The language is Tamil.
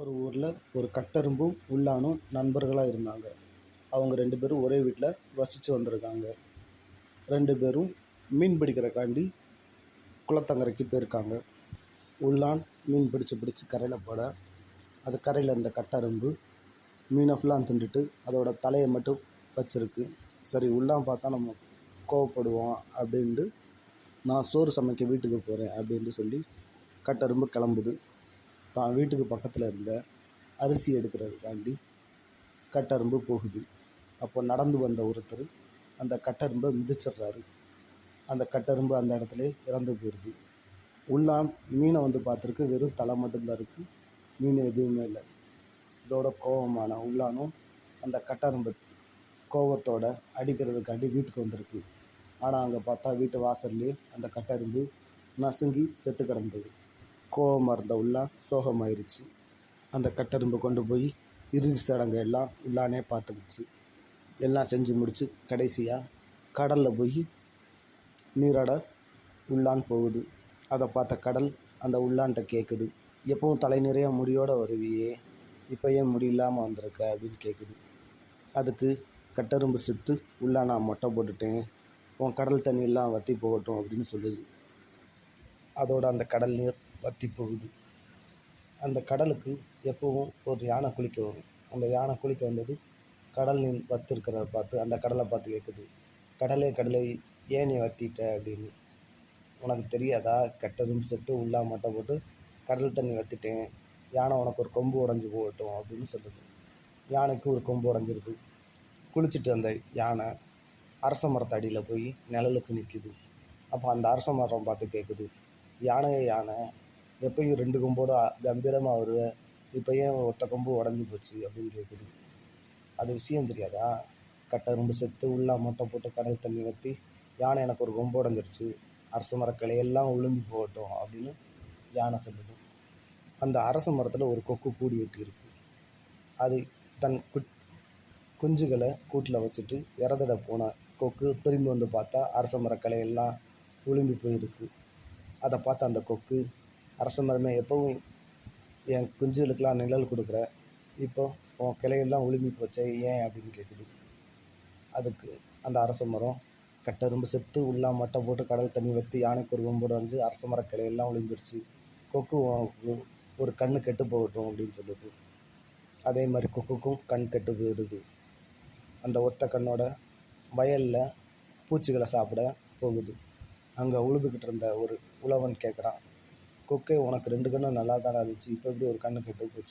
ஒரு ஊரில் ஒரு கட்டரும்பும் உள்ளானும் நண்பர்களாக இருந்தாங்க. அவங்க ரெண்டு பேரும் ஒரே வீட்டில் வசித்து வந்திருக்காங்க. ரெண்டு பேரும் மீன் பிடிக்கிறக்காண்டி குளத்தங்கரைக்கு போயிருக்காங்க. உள்ளான் மீன் பிடிச்சி பிடிச்சி கரையில் போட அது கரையில் இருந்த கட்டரும்பு மீனை ஃபுல்லாக தின்றுட்டு அதோட தலையை மட்டும் வச்சிருக்கு. சரி உள்ளான் பார்த்தா நம்ம கோவப்படுவோம் அப்படின்ட்டு நான் சோறு சமைக்க வீட்டுக்கு போகிறேன் அப்படின்ட்டு சொல்லி கட்டரும்பு கிளம்புது. தான் வீட்டுக்கு பக்கத்தில் இருந்த அரிசி எடுக்கிறதுக்காண்டி கட்டரும்பு போகுது. அப்போ நடந்து வந்த ஒருத்தர் அந்த கட்டரும்பை மிதிச்சிடுறாரு. அந்த கட்டரும்பு அந்த இடத்துல இறந்து போயிடுது உள்ளா மீனை வந்து பார்த்துருக்கு வெறும் தலை மட்டும்தான் இருக்குது மீன் எதுவுமே இல்லை. இதோட கோவமான உள்ளானும் அந்த கட்டரும்பு கோவத்தோட அடிக்கிறதுக்காண்டி வீட்டுக்கு வந்திருக்கு. ஆனால் அங்கே பார்த்தா வீட்டு வாசல்லே அந்த கட்டரும்பு நசுங்கி செத்து கிடந்தது. கோவமாக இருந்த உள்ளா சோகமாயிருச்சு. அந்த கட்டெரும்பு கொண்டு போய் இறுதி சடங்கு எல்லாம் உள்ளானே பார்த்துக்கிச்சு. எல்லாம் செஞ்சு முடிச்சு கடைசியாக கடலில் போய் நீராட உள்ளான் போகுது. அதை பார்த்த கடல் அந்த உள்ளான்கிட்ட கேட்குது எப்பவும் தலை நிறைய முடியோட வருவியே. இப்போ ஏன் முடி இல்லாமல் வந்திருக்க? அப்படின்னு கேட்குது அதுக்கு கட்டரும்பு செத்து உள்ளா நான் மொட்டை போட்டுட்டேன். உன் கடல் தண்ணியெல்லாம் வற்றி போகட்டும் அப்படின்னு சொல்லுது. அதோட அந்த கடல் நீர் வத்தி போகுது. அந்த கடலுக்கு எப்பவும் ஒரு யானை குளிக்க வரும். அந்த யானை குளிக்க வந்தது கடல் நீ வத்திருக்கிறத பார்த்து அந்த கடலை பார்த்து கேட்குது கடலே கடலை ஏன் நீ வத்திட்ட? அப்படின்னு. உனக்கு தெரியாதா? கெட்டதும் செத்து உள்ளா மட்டை போட்டு கடல் தண்ணி வற்றிட்டேன் யானை உனக்கு ஒரு கொம்பு உடஞ்சி போகட்டும் அப்படின்னு சொல்லுது யானைக்கு ஒரு கொம்பு உடஞ்சிருக்கு. குளிச்சுட்டு அந்த யானை அரச மரத்து அடியில் போய் நிழலுக்கு நிற்கிது அப்போ அந்த அரச மரம் பார்த்து கேட்குது யானையே யானை எப்பயும் ரெண்டு கொம்போட கம்பீரமாக வருவேன். இப்போ ஏன் ஒத்த கொம்பு உடஞ்சி போச்சு அப்படின்னு கேட்குது அது விஷயம் தெரியாதா? கட்டை ரொம்ப செத்து உள்ளா மொட்டை போட்டு கடல் தண்ணி வற்றி யானை எனக்கு ஒரு கொம்பு உடஞ்சிருச்சு. அரச மரக்கிளையெல்லாம் உளும்பி போகட்டும் அப்படின்னு யானை சொல்லுது. அந்த அரச மரத்தில் ஒரு கொக்கு கூடி வெட்டி இருக்குது அது தன் குட் குஞ்சுகளை கூட்டில் வச்சுட்டு இறதிட போன கொக்கு திரும்பி வந்து பார்த்தா அரச மரக்கலையெல்லாம் உளும்பி போயிருக்கு. அதை பார்த்து அந்த கொக்கு அரச மரமே எப்பவும் என் குஞ்சுகளுக்கெல்லாம் நிழல் கொடுக்குற. இப்போ உன் கிளையெல்லாம் உளும்பி போச்சே ஏன் அப்படின்னு கேட்குது அதுக்கு அந்த அரச மரம் கட்டரும்பு செத்து உள்ளா மட்டை போட்டு கடல் தண்ணி வற்றி யானைக்கு ஒரு கொம்பு வந்து அரச மர கிளையெல்லாம் ஒளிஞ்சிருச்சு கொக்கு உனக்கு ஒரு கண்ணு கெட்டு போகட்டும் அப்படின்னு சொல்லுது. அதே மாதிரி கொக்குக்கும் கண் கெட்டு போயிடுது. அந்த ஒத்த கண்ணோட வயலில் பூச்சிகளை சாப்பிட போகுது. அங்கே உழுதுகிட்டு இருந்த ஒரு உழவன் கேட்குறான் கொக்கே உனக்கு ரெண்டு கண்ணும் நல்லா தானே இருந்துச்சு. இப்போ எப்படி ஒரு கண்ணு கெட்டு போச்சு?